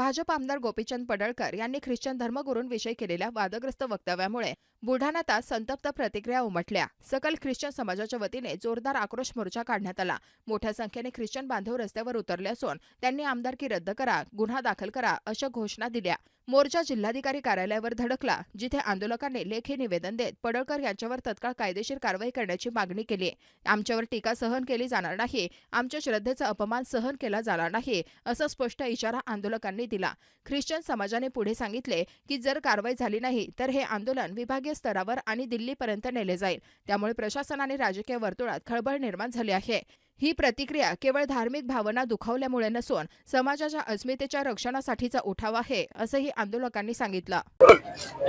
भाजप आमदार गोपीचंद पडळकर यांनी ख्रिश्चन धर्मगुरूंविषयी केलेल्या वादग्रस्त वक्तव्यामुळे बुलढाण्यात संतप्त प्रतिक्रिया उमटल्या. सकल ख्रिश्चन समाजाच्या वतीने जोरदार आक्रोश मोर्चा काढण्यात आला. मोठ्या संख्येने ख्रिश्चन बांधव रस्त्यावर उतरले असून त्यांनी आमदारकी रद्द करा गुन्हा दाखल करा अशा घोषणा दिल्या. मोर्चा जिल्हाधिकारी कार्यालयावर धडकला जिथे आंदोलकांनी लेखी निवेदन देत पडळकर यांच्यावर तत्काळ कायदेशीर कारवाई करण्याची मागणी केली. आमच्यावर टीका सहन केली जाणार नाही. आमच्या श्रद्धेचा अपमान सहन केला जाणार नाही असा स्पष्ट इशारा आंदोलकांनी दिला. ख्रिश्चन समाजाने पुढे सांगितले की जर कारवाई झाली नाही तर हे आंदोलन विभागीय स्तरावर आणि दिल्लीपर्यंत नेले जाईल. त्यामुळे प्रशासन आणि राजकीय वर्तुळात खळबळ निर्माण झाली आहे. ही प्रतिक्रिया केवळ धार्मिक भावना दुखावल्यामुळे नसून समाजाच्या अस्मितेच्या रक्षणासाठीचा उठाव आहे असंही आंदोलकांनी सांगितलं.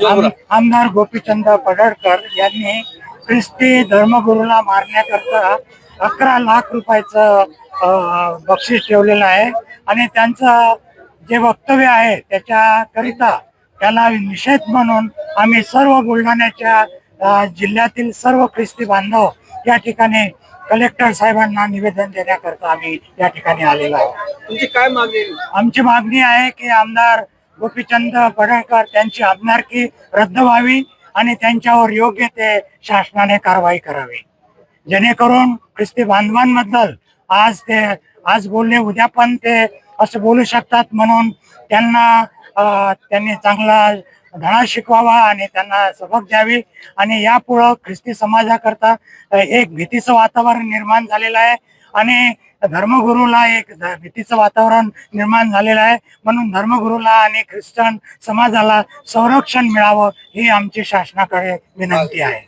आम- आमदार गोपीचंद पडळकर यांनी ख्रिस्ती धर्मगुरूला मारण्याकरता अकरा लाख रुपयाचं बक्षीस ठेवलेलं आहे आणि त्यांचं जे वक्तव्य आहे त्याच्याकरिता त्याला निषेध म्हणून आम्ही सर्व बुलढाण्याच्या जिल्ह्यातील सर्व ख्रिस्ती बांधव या ठिकाणी कलेक्टर साहेबांना निवेदन देण्याकरता आम्ही या ठिकाणी आलेलो आहोत तुमची काय मागणी? आमची मागणी आहे की आमदार गोपीचंद पडळकर त्यांची आमदारकी रद्द व्हावी आणि त्यांच्यावर योग्य ते शासनाने कारवाई करावी जेणेकरून ख्रिस्ती बांधवांबद्दल आज ते आज बोलले उद्या पण ते असं बोलू शकतात म्हणून त्यांना त्यांनी चांगला धडा शिकवावा आणि त्यांना सबक द्यावी. आणि यापुढं ख्रिस्ती समाजाकरता एक भीतीचं वातावरण निर्माण झालेलं आहे. आणि धर्मगुरूला एक भीतीचं वातावरण निर्माण झालेलं आहे. म्हणून धर्मगुरूला आणि ख्रिश्चन समाजाला संरक्षण मिळावं ही आमची शासनाकडे विनंती आहे.